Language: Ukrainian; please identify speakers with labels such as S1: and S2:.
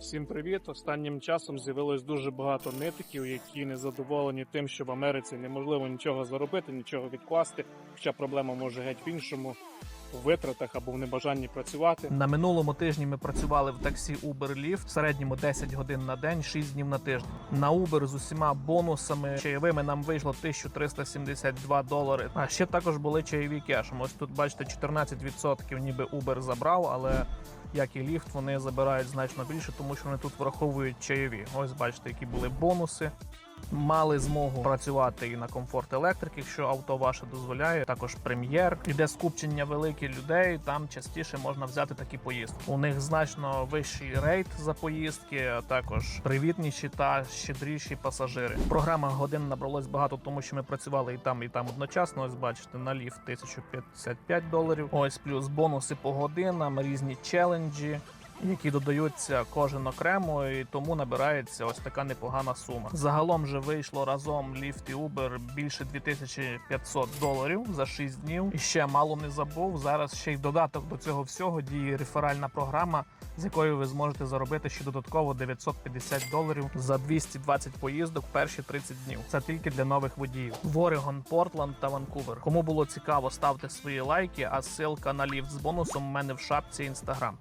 S1: Всім привіт! Останнім часом з'явилось дуже багато нитиків, які не задоволені тим, що в Америці неможливо нічого заробити, нічого відкласти. Хоча проблема може геть в іншому у витратах або в небажанні працювати.
S2: На минулому тижні ми працювали в таксі Uber Lyft, в середньому 10 годин на день, 6 днів на тиждень. На Uber з усіма бонусами чайовими нам вийшло 1372 долари. А ще також були чайові кешем. Ось тут бачите 14% ніби Uber забрав, але як і Lyft, вони забирають значно більше, тому що вони тут враховують чайові. Ось бачите, які були бонуси. Мали змогу працювати і на комфорт електрик, якщо авто ваше дозволяє. Також прем'єр, іде скупчення великих людей. Там частіше можна взяти такі поїздки. У них значно вищий рейт за поїздки, а також привітніші та щедріші пасажири. Програма годин набралось багато, тому що ми працювали і там, і там одночасно. Ось бачите, на ліфт 1055 доларів. Ось плюс бонуси по годинам, різні челенджі які додаються кожен окремо, і тому набирається ось така непогана сума. Загалом же вийшло разом Lyft і Uber більше 2500 доларів за 6 днів. І ще мало не забув. Зараз ще й додаток до цього всього діє реферальна програма, з якою ви зможете заробити ще додатково 950 доларів за 220 поїздок перші 30 днів. Це тільки для нових водіїв. В Орегон, Портланд та Ванкувер. Кому було цікаво, ставте свої лайки, а ссылка на ліфт з бонусом у мене в шапці інстаграм.